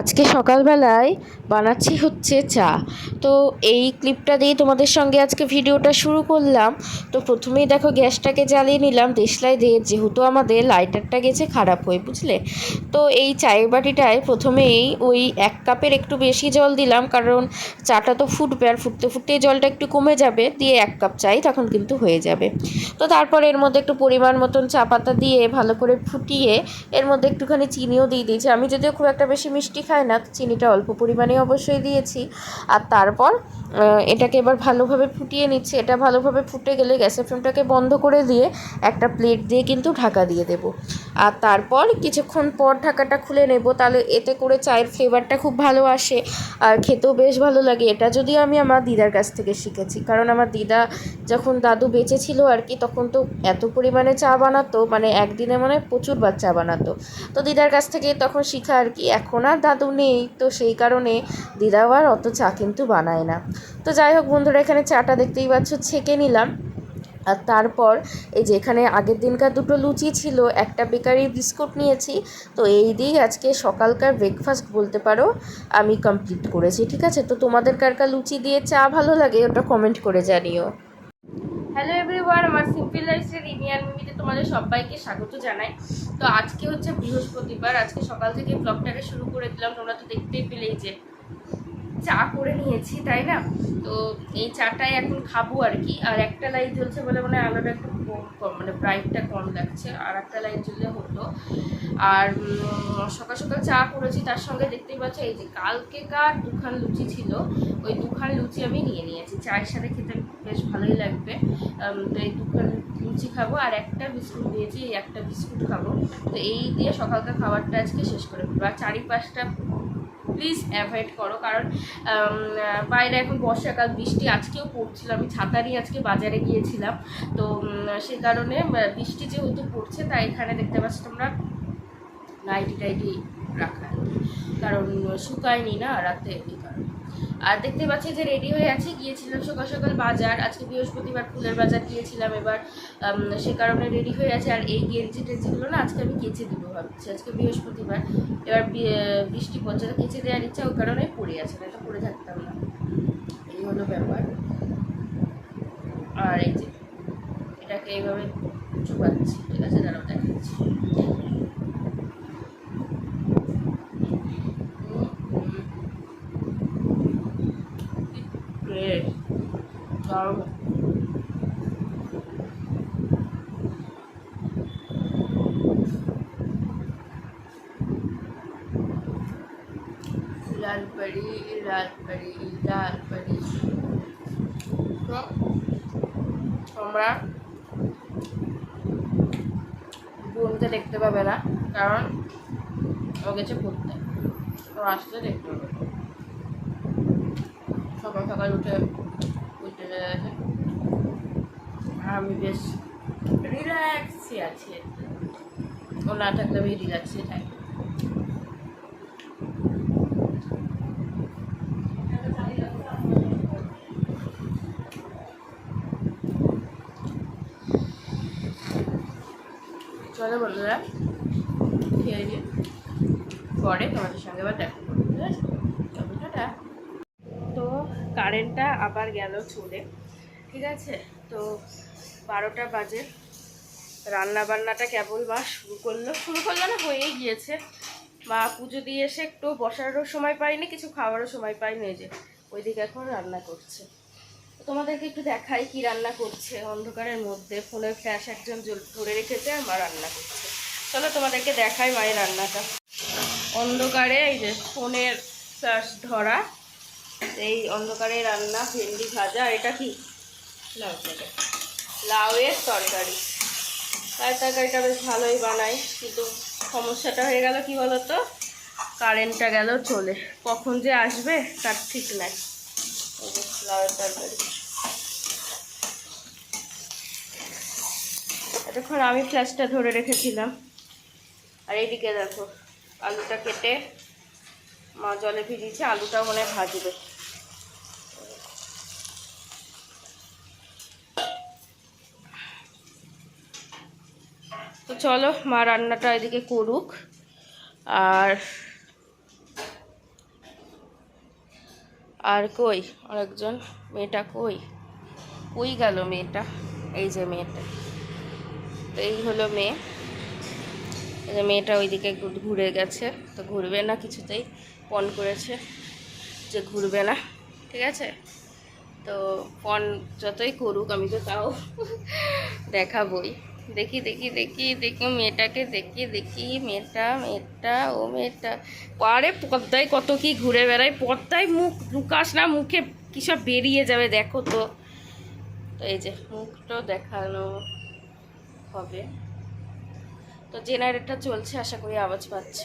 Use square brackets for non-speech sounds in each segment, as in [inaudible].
আজকে সকালবেলায় বানাচ্ছি হচ্ছে চা। তো এই ক্লিপটা দিয়ে তোমাদের সঙ্গে আজকে ভিডিওটা শুরু করলাম। তো প্রথমেই দেখো গ্যাসটাকে জ্বালিয়ে নিলাম, দেশলাই দিয়ে যেহেতু আমাদের লাইটারটা গেছে খারাপ হয়ে, বুঝলে? তো এই চায়ের বাটিটায় প্রথমেই ওই এক কাপের একটু বেশি জল দিলাম, কারণ চাটা তো ফুটবে আর ফুটতে ফুটতে জলটা একটু কমে যাবে, দিয়ে এক কাপ চাই তখন কিন্তু হয়ে যাবে। তো তারপর এর মধ্যে একটু পরিমাণ মতন চা পাতা দিয়ে ভালো করে ফুটিয়ে এর মধ্যে একটুখানি চিনিও দিয়ে দিয়েছি। আমি যদিও খুব একটা বেশি মিষ্টি খাই না, চিনিটা অল্প পরিমাণে অবশ্যই দিয়েছি। আর তারপর এটাকে এবার ভালোভাবে ফুটিয়ে নিচ্ছি। এটা ভালোভাবে ফুটে গেলে গ্যাসের ফ্লেমটাকে বন্ধ করে দিয়ে একটা প্লেট দিয়ে কিন্তু ঢাকা দিয়ে দেবো। আর তারপর কিছুক্ষণ পর ঢাকাটা খুলে নেব, তাহলে এতে করে চায়ের ফ্লেভারটা খুব ভালো আসে আর খেতেও বেশ ভালো লাগে। এটা যদি আমি আমার দিদার কাছ থেকে শিখেছি, কারণ আমার দিদা যখন দাদু বেঁচে ছিল আর কি, তখন তো এত পরিমাণে চা বানাতো মানে একদিনে মানে প্রচুর বার চা বানাতো। তো দিদার কাছ থেকে তখন শিখা আর কি, এখন আর দাদু নেই, তো সেই কারণে দিদাও আর অত চা কিন্তু বানায় না। তো যাই হোক বন্ধুরা, এখানে চাটা দেখতেই পাচ্ছ, ছেঁকে নিলাম। আর তারপর এই যে এখানে আগের দিনকার দুটো লুচি ছিল, একটা বেকারি বিস্কুট নিয়েছি, তো এই দিয়েই আজকে সকালকার ব্রেকফাস্ট বলতে পারো, আমি কমপ্লিট করেছি, ঠিক আছে? তো তোমাদের কার কার লুচি দিয়ে চা ভালো লাগে ওটা কমেন্ট করে জানিও। হ্যালো এভরিওয়ান আমার সিম্পল লাইফের ইনিয়ান মিমিতে তোমাদের সবাইকে স্বাগত জানাই। তো আজকে হচ্ছে বৃহস্পতিবার, আজকে সকাল থেকে ব্লগটাকে শুরু করে দিলাম, তোমরা তো দেখতেই পেলেই যে চা করে নিয়েছি, তাই না? তো এই চাটাই এখন খাব আর কি। আর একটা লাইট জ্বলছে বলে মানে আলোটা একটু কম কম মানে ব্রাইটটা কম লাগছে। আর একটা লাইট জ্বললে হতো আর সকাল সকাল চা করেছি, তার সঙ্গে দেখতেই পাচ্ছ, এই যে কালকে কার দুখান লুচি ছিল, ওই দুখান লুচি আমি নিয়ে নিয়েছি। চায়ের সাথে খেতে বেশ ভালোই লাগবে। তো এই দুখান লুচি খাব, আর একটা বিস্কুট নিয়েছি এই একটা বিস্কুট খাব। তো এই দিয়ে সকালকার খাবারটা আজকে শেষ করে ফেলব। আর চারিপাশটা প্লিজ অ্যাভয়েড করো। কারণ বাইরে এখন বর্ষাকাল, বৃষ্টি আজকেও পড়ছিল। আমি ছাতা নিয়ে আজকে বাজারে গিয়েছিলাম। তো সে কারণে বৃষ্টি যেহেতু পড়ছে, তাই এখানে দেখতে পাচ্ছ তোমরা নাইটি টাইটি রাখা। কারণ শুকায়নি না রাতে। আর দেখতে পাচ্ছি যে রেডি হয়ে আছে। গিয়েছিলাম সকাল সকাল বাজার। আজকে বৃহস্পতিবার ফুলের বাজার গিয়েছিলাম এবার। সে কারণে রেডি হয়ে আছে। আর এই গেঞ্জি টেঞ্জিগুলো না আজকে আমি কেচে দেবো ভাবছি। আজকে বৃহস্পতিবার। এবার বৃষ্টি পড়ছে তো কেচে দেওয়ার ইচ্ছা, ওই কারণে পড়ে আছে না তো পড়ে থাকতাম না। এই হলো ব্যাপার। আর এই যে, এটাকে এইভাবে চুপাচ্ছি। ঠিক আছে, দাঁড়াও, দেখাচ্ছি। লাল পরি লাল পরি লাল পরি তো তোমরা বোনকে দেখতে পাবে না, কারণ ও গেছে পড়তে। ও আসলে দেখতে পাবে। সকাল সকাল উঠে উঠে গেছে। আমি বেশ রিল্যাক্সে আছি। ও না থাকলে আমি রিল্যাক্সে থাকি। চলো বন্ধুরা, খেয়ে নিই পরে তোমাদের সঙ্গে আবার দেখা করব, ঠিক আছে? তো কারেন্টটা আবার গেল চলে, ঠিক আছে? তো বারোটা বাজে। রান্না বান্নাটা কেবল মা শুরু করল। শুরু করল না, হয়েই গিয়েছে। মা পুজো দিয়ে এসে একটু বসারও সময় পাইনি, কিছু খাওয়ারও সময় পাইনি যে, ওইদিকে এখন রান্না করছে। তোমাদেরকে একটু দেখাই কি রান্না করছে অন্ধকারের মধ্যে। ফোনের ফ্ল্যাশ একজন ধরে রেখেছে আর মা রান্না করছে। চলো তোমাদেরকে দেখাই মায়ের রান্নাটা। অন্ধকারে এই যে ফোনের ফ্ল্যাশ ধরা, এই অন্ধকারে রান্না, ভেন্ডি ভাজা এটা কি? লাউয়ের তরকারি। লাউ তরকারিটা বেশ ভালোই বানাই, কিন্তু সমস্যাটা হয়ে গেল কি বলতো? কারেন্টটা গেল চলে। কখন যে আসবে তার ঠিক নাই। লাউয়ের তরকারি। এতক্ষণ আমি ফ্ল্যাশটা ধরে রেখেছিলাম। আর এইদিকে দেখো, আলুটা কেটে মা জলে ভিজিয়েছে আলুটা মনে ভাজবে। তো চলো মা রান্নাটা এদিকে করুক। আর আর কই? আরেকজন? মেয়েটা কই? কই গেল মেয়েটা? এই যে মেয়েটা। এই হলো মেয়ে। মেয়েটা ওইদিকে ঘুরে গেছে। তো ঘুরবে না কিছুতেই পণ করেছে যে ঘুরবে না, ঠিক আছে? তো পণ যতই করুক, আমি তো তাও দেখাবই। দেখি দেখি দেখি দেখি মেয়েটাকে, দেখি দেখি মেয়েটা মেয়েটা, ও মেয়েটা। পারে পর্দায় কত কি ঘুরে বেড়ায় পর্দায় মুখ লুকাস না, মুখে কী সব বেরিয়ে যাবে, দেখো তো। তো এই যে মুখটাও দেখানো হবে। তো জেনারেটর চলছে আশা করি আওয়াজ পাচ্ছ।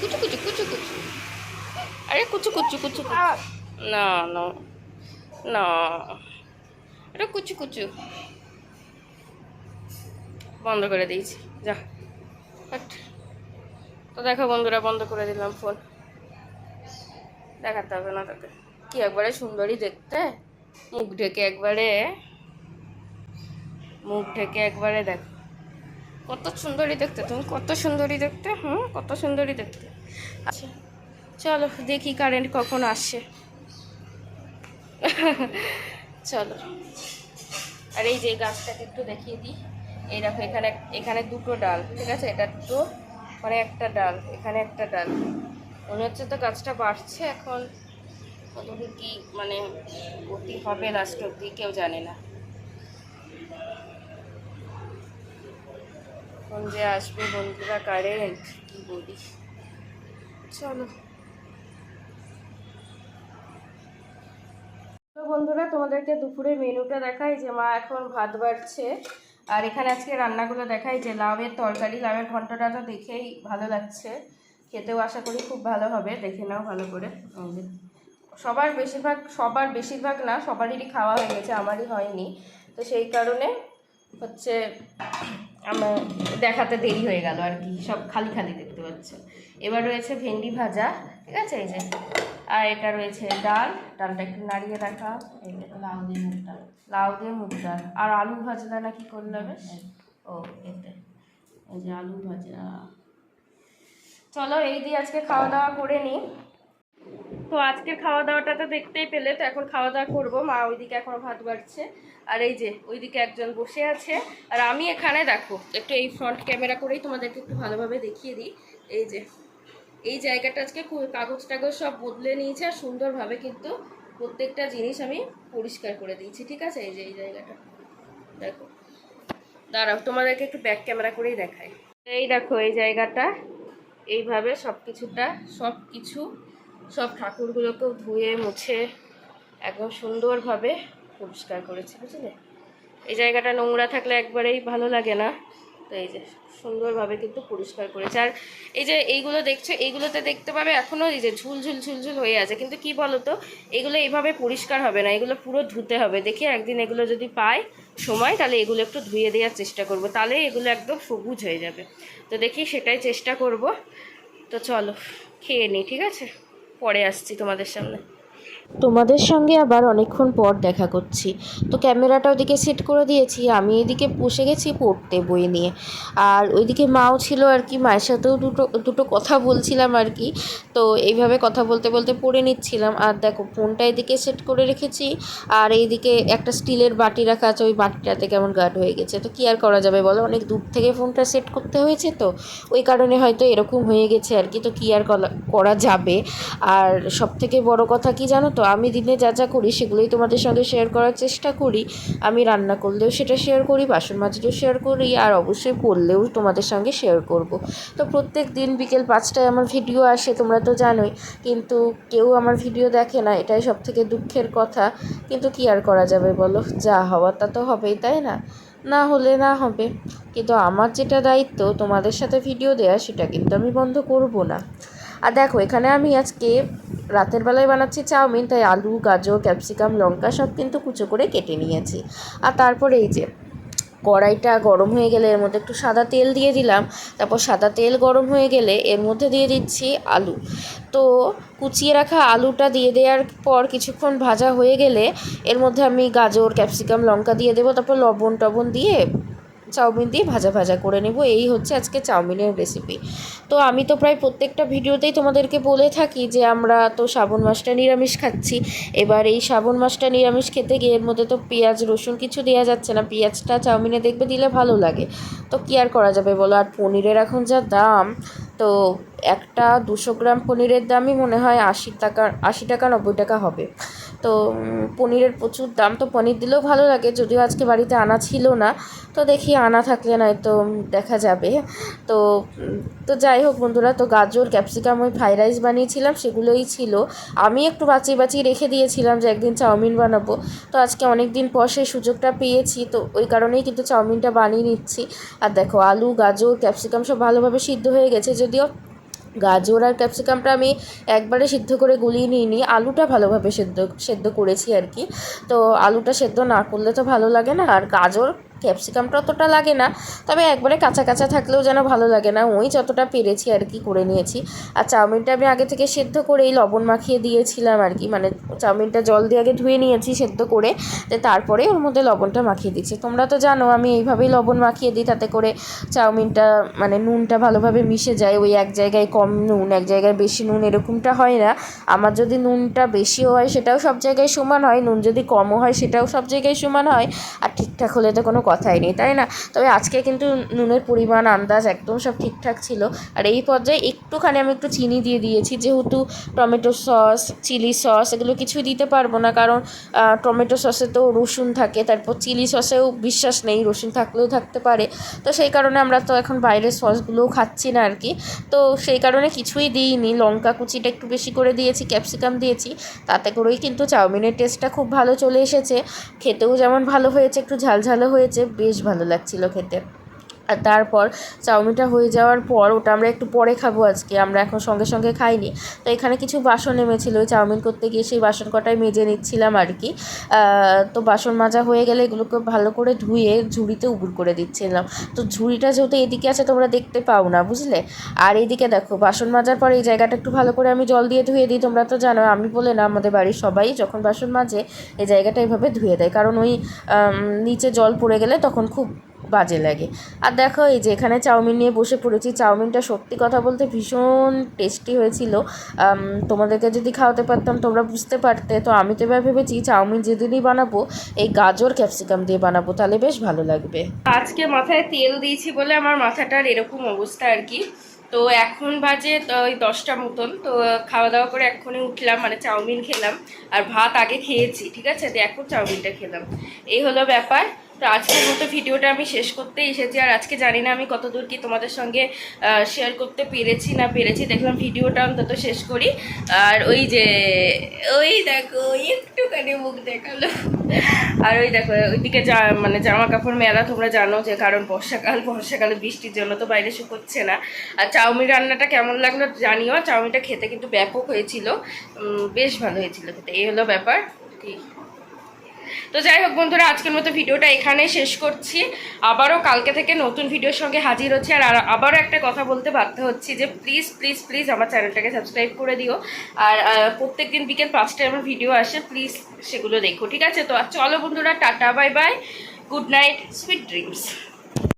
কুচু কুচু কুচু কুচু আরে কুচু কুচু কুচু। না না না। এটা কুচু কুচু। বন্ধ করে দিয়েছি। যা। তো দেখো বন্ধুরা বন্ধ করে দিলাম ফোন দেখাতে হবে না তোকে কি একবারে সুন্দরী দেখতে। মুখ ঢেকে একবারে মুখ ঢেকে একবারে দেখো। কত সুন্দরী দেখতে, তুমি কত সুন্দরী দেখতে, হুম? কত সুন্দরী দেখতে। আচ্ছা চলো দেখি কারেন্ট কখন আসে [laughs] চলো। আর এই যে গাছটাকে একটু দেখিয়ে দিই। এই দেখো, এখানে এখানে দুটো ডাল, ঠিক আছে? এটা দুটো মানে একটা ডাল, এখানে একটা ডাল। মনে হচ্ছে তো গাছটা বাড়ছে এখন। কতদূর কি মানে গতি হবে লাস্ট অব্দি কেউ জানে না। কোন যে আসবে বন্ধুরা কারেন্ট কি বলি চলো। বন্ধুরা, তোমাদেরকে দুপুরে মেনুটা দেখাই যে মা এখন ভাত বাড়ছে। আর এখানে আজকে রান্নাগুলো দেখাই যে লাউয়ের তরকারি, লাউয়ের ঘন্টটা তো দেখেই ভালো লাগছে। খেতেও আশা করি খুব ভালো হবে, দেখে নাও ভালো করে। সবার বেশিরভাগ সবার বেশিরভাগ না সবারই খাওয়া হয়ে গেছে আমারই হয়নি। তো সেই কারণে হচ্ছে আমার দেখাতে দেরি হয়ে গেল আর কি সব খালি খালি দেখতে পাচ্ছে। এবার রয়েছে ভেন্ডি ভাজা ঠিক আছে? এই যে আর এটা রয়েছে ডাল ডালটা একটু নাড়িয়ে রাখা এই যে লাউ দিয়ে মুগ ডাল। লাউ দিয়ে মুগ ডাল। আর আলু ভাজা না কি করলে হবে ও এতে। এই যে আলু ভাজা। চলো এই দিয়ে আজকে খাওয়া দাওয়া করে নিই। তো আজকের খাওয়া দাওয়াটা তো দেখতেই পেলে, তো এখন খাওয়া দাওয়া করব। মা ওইদিকে এখন ভাত বাড়ছে। আর এই যে, ওইদিকে একজন বসে আছে। আর আমি এখানে দেখো, একটু এই ফ্রন্ট ক্যামেরা করেই তোমাদেরকে একটু ভালোভাবে দেখিয়ে দিই। এই যে, এই জায়গাটা আজকে কাগজ টাগজ সব বদলে নিয়েছে আর সুন্দরভাবে কিন্তু প্রত্যেকটা জিনিস আমি পরিষ্কার করে দিয়েছি, ঠিক আছে? এই যে, এই জায়গাটা। দেখো। দাঁড়াও, তোমাদেরকে একটু ব্যাক ক্যামেরা করেই দেখাই। এই দেখো, এই জায়গাটা। এইভাবে সব কিছুটা সব কিছু সব ঠাকুরগুলোকেও ধুয়ে, মুছে একদম সুন্দরভাবে পরিষ্কার করেছি, বুঝলে? এই জায়গাটা নোংরা থাকলে একবারেই ভালো লাগে না। তো এই যে সুন্দরভাবে কিন্তু পরিষ্কার করেছে। আর এই যে এইগুলো দেখছ, এইগুলোতে দেখতে পাবে এখনও এই যে ঝুল ঝুল ঝুল ঝুল হয়ে আছে। কিন্তু কি বলো তো এগুলো এইভাবে পরিষ্কার হবে না, এগুলো পুরো ধুতে হবে। দেখি একদিন এগুলো যদি পাই সময়, তাহলে এগুলো একটু ধুয়ে দেওয়ার চেষ্টা করব। তাহলে এগুলো একদম সবুজ হয়ে যাবে। তো দেখি সেটাই চেষ্টা করব। তো চলো, খেয়ে নিই ঠিক আছে? পরে আসছি তোমাদের সামনে। তোমাদের সঙ্গে আবার অনেকক্ষণ পর দেখা করছি। তো ক্যামেরাটা ওদিকে সেট করে দিয়েছি, আমি এদিকে বসে গেছি পড়তে, বই নিয়ে। আর ওইদিকে মাও ছিল আর কি, মায়ের সাথেও দুটো দুটো কথা বলছিলাম আর কি। তো এইভাবে কথা বলতে বলতে পড়ে নিচ্ছিলাম। আর দেখো, ফোনটা এদিকে সেট করে রেখেছি। আর এইদিকে একটা স্টিলের বাটি রাখা আছে, ওই বাটিটাতে কেমন গাঢ় হয়ে গেছে। তো কী আর করা যাবে বলো? অনেক দূর থেকে ফোনটা সেট করতে হয়েছে তো। ওই কারণে হয়তো এরকম হয়ে গেছে আর কি। তো কী আর করা যাবে? আর সব থেকে বড় কথা কি জানো তো? আমি দিনে যা যা করি সেগুলোই তোমাদের সঙ্গে শেয়ার করার চেষ্টা করি। আমি রান্না করলেও সেটা শেয়ার করি, বাসন মাজলেও শেয়ার করি, আর অবশ্যই পড়লেও তোমাদের সঙ্গে শেয়ার করব। তো প্রত্যেক দিন বিকেল পাঁচটায় আমার ভিডিও আসে, তোমরা তো জানোই, কিন্তু কেউ আমার ভিডিও দেখে না, এটাই সব থেকে দুঃখের কথা। কিন্তু কি আর করা যাবে বলো? যা হওয়ার তা তো হবেই, তাই না? না হলে না হবে। কিন্তু আমার যেটা দায়িত্ব তোমাদের সাথে ভিডিও দেওয়া সেটা কিন্তু আমি বন্ধ করব না। আর দেখো, এখানে আমি আজকে রাতের বেলায় বানাচ্ছি চাউমিন, তাই আলু, গাজর, ক্যাপসিকাম, লঙ্কা সব কিন্তু কুচো করে কেটে নিয়েছি। আর তারপরে এই যে কড়াইটা গরম হয়ে গেলে এর মধ্যে একটু সাদা তেল দিয়ে দিলাম, তারপর সাদা তেল গরম হয়ে গেলে এর মধ্যে দিয়ে দিচ্ছি আলু। তো কুচিয়ে রাখা আলুটা দিয়ে দেওয়ার পর কিছুক্ষণ ভাজা হয়ে গেলে এর মধ্যে আমি গাজর, ক্যাপসিকাম, লঙ্কা দিয়ে দেবো, তারপর লবণ টবণ দিয়ে চাউমিন দিয়ে ভাজা ভাজা করে নেব। এই হচ্ছে আজকে চাউমিনের রেসিপি তো আমি তো প্রায় প্রত্যেকটা ভিডিওতেই তোমাদেরকে বলে থাকি যে আমরা তো শ্রাবণ মাসটা নিরামিষ খাচ্ছি। এবার এই শ্রাবণ মাসটা নিরামিষ খেতে গিয়ে এর মধ্যে তো পেঁয়াজ, রসুন কিছু দেওয়া যাচ্ছে না। পেঁয়াজটা চাউমিনে দেখবে দিলে ভালো লাগে। তো কী আর করা যাবে বলো? আর পনিরের এখন যা দাম, তো একটা দুশো গ্রাম পনিরের দামই মনে হয় আশি টাকা আশি টাকা, নব্বই টাকা হবে। তো পনিরের প্রচুর দাম, তো পনির দিলেও ভালো লাগে, যদিও আজকে বাড়িতে আনা ছিল না। তো দেখি আনা থাকলে নয়তো দেখা যাবে। তো তো যাই হোক বন্ধুরা, তো গাজর, ক্যাপসিকাম, ওই ফ্রাইড রাইস বানিয়েছিলাম, সেগুলোই ছিল। আমি একটু বাঁচিয়ে বাঁচিয়ে রেখে দিয়েছিলাম যে একদিন চাউমিন বানাবো। তো আজকে অনেক দিন পর সেই সুযোগটা পেয়েছি, তো ওই কারণেই কিন্তু চাউমিনটা বানিয়ে নিচ্ছি। আর দেখো, আলু, গাজর, ক্যাপসিকাম সব ভালোভাবে সিদ্ধ হয়ে গেছে, যদিও গাজর আর ক্যাপসিকামটা আমি একবারে সিদ্ধ করে গুলিয়ে নিইনি। আলুটা ভালোভাবে সেদ্ধ সেদ্ধ করেছি আর কি। তো আলুটা সেদ্ধ না করলে তো ভালো লাগে না। আর গাজর ক্যাপসিকামটা অতটা লাগে না, তবে একবারে কাঁচা কাঁচা থাকলেও যেন ভালো লাগে না। ওই যতটা পেরেছি আর কি করে নিয়েছি। আর চাউমিনটা আমি আগে থেকে সেদ্ধ করেই লবণ মাখিয়ে দিয়েছিলাম আর কি। মানে চাউমিনটা জল দিয়ে আগে ধুয়ে নিয়েছি সেদ্ধ করে তারপরে ওর মধ্যে লবণটা মাখিয়ে দিচ্ছি। তোমরা তো জানো আমি এইভাবেই লবণ মাখিয়ে দিই, তাতে করে চাউমিনটা মানে নুনটা ভালোভাবে মিশে যায়। ওই এক জায়গায় কম নুন, এক জায়গায় বেশি নুন এরকমটা হয় না। আমার যদি নুনটা বেশিও হয় সেটাও সব জায়গায় সমান হয়, নুন যদি কমও হয় সেটাও সব জায়গায় সমান হয়। আর ঠিকঠাক হলে তো কোনো কথাই নেই, তাই না? তবে আজকে কিন্তু নুনের পরিমাণ, আন্দাজ একদম সব ঠিকঠাক ছিল। আর এই পর্যায়ে একটুখানি আমি একটু চিনি দিয়ে দিয়েছি, যেহেতু টমেটো সস, চিলি সস এগুলো কিছুই দিতে পারব না, কারণ টমেটো সসে তো রসুন থাকে, তারপর চিলি সসেও বিশ্বাস নেই, রসুন থাকলেও থাকতে পারে। তো সেই কারণে আমরা তো এখন বাইরের সসগুলোও খাচ্ছি না আর কি। তো সেই কারণে কিছুই দিইনি, লঙ্কা কুচিটা একটু বেশি করে দিয়েছি, ক্যাপসিকাম দিয়েছি, তাতে করেই কিন্তু চাউমিনের টেস্টটা খুব ভালো চলে এসেছে। খেতেও যেমন ভালো হয়েছে, একটু ঝালঝালও হয়েছে। বেশ ভালো লাগছিল খেতে। আর তারপর চাউমিনটা হয়ে যাওয়ার পর ওটা আমরা একটু পরে খাব আজকে, আমরা এখন সঙ্গে সঙ্গে খাইনি। তো এখানে কিছু বাসন নেমেছিল চাউমিন করতে গিয়ে সেই বাসন কটাই মেজে নিচ্ছিলাম আর কি। তো বাসন মাজা হয়ে গেলে এগুলোকে ভালো করে ধুয়ে ঝুড়িতে উবুর করে দিচ্ছিলাম। তো ঝুড়িটা যেহেতু এদিকে আছে তোমরা দেখতে পাও না, বুঝলে? আর এইদিকে দেখো, বাসন মাজার পর এই জায়গাটা একটু ভালো করে আমি জল দিয়ে ধুয়ে দিই, তোমরা তো জানো, আমি বলে না, আমাদের বাড়ির সবাই যখন বাসন মাজে, এই জায়গাটা এইভাবে ধুয়ে দেয়। কারণ ওই নিচে জল পড়ে গেলে তখন খুব বাজে লাগে। আর দেখো এই যে এখানে চাউমিন নিয়ে বসে পড়েছি। চাউমিনটা সত্যি কথা বলতে ভীষণ টেস্টি হয়েছিল। তোমাদেরকে যদি খাওয়াতে পারতাম, তোমরা বুঝতে পারতে। তো আমি তো এবার ভেবেছি চাউমিন যেদিনই বানাবো, এই গাজর ক্যাপসিকাম দিয়ে বানাবো। তাহলে বেশ ভালো লাগবে। আজকে মাথায় তেল দিয়েছি বলে আমার মাথাটার এরকম অবস্থা আর কি। তো এখন বাজে ওই দশটা মতন। তো খাওয়া দাওয়া করে এক্ষুনি উঠলাম মানে চাউমিন খেলাম। আর ভাত আগে খেয়েছি, ঠিক আছে? এখন চাউমিনটা খেলাম। এই হলো ব্যাপার। তো আজকের মতো ভিডিওটা আমি শেষ করতে এসেছি। আর আজকে জানি না আমি কতদূর কি তোমাদের সঙ্গে শেয়ার করতে পেরেছি না পেরেছি। দেখলাম ভিডিওটা অন্তত শেষ করি। আর ওই যে, ওই দেখো, একটুখানি মুখ দেখাল। আর ওই দেখো, ওইদিকে যা মানে জামা কাপড় মেলা তোমরা জানো যে, কারণ বর্ষাকাল, বর্ষাকালে বৃষ্টির জন্য তো বাইরে শুকোচ্ছে না। আর চাউমিন রান্নাটা কেমন লাগল জানিও। চাউমিনটা খেতে কিন্তু ব্যাপক হয়েছিল। বেশ ভালো হয়েছিল খেতে। এই হলো ব্যাপার। ঠিক তো যাই হোক বন্ধুরা, আজকের মতো ভিডিওটা এখানেই শেষ করছি। আবারও কালকে থেকে নতুন ভিডিওর সঙ্গে হাজির হচ্ছে। আর আবারও একটা কথা বলতে বাধ্য হচ্ছি যে প্লিজ প্লিজ প্লিজ আমার চ্যানেলটাকে সাবস্ক্রাইব করে দিও। আর প্রত্যেক দিন বিকেল পাঁচটায় আমার ভিডিও আসে প্লিজ সেগুলো দেখো, ঠিক আছে? তো চলো বন্ধুরা, tata bye bye good night sweet dreams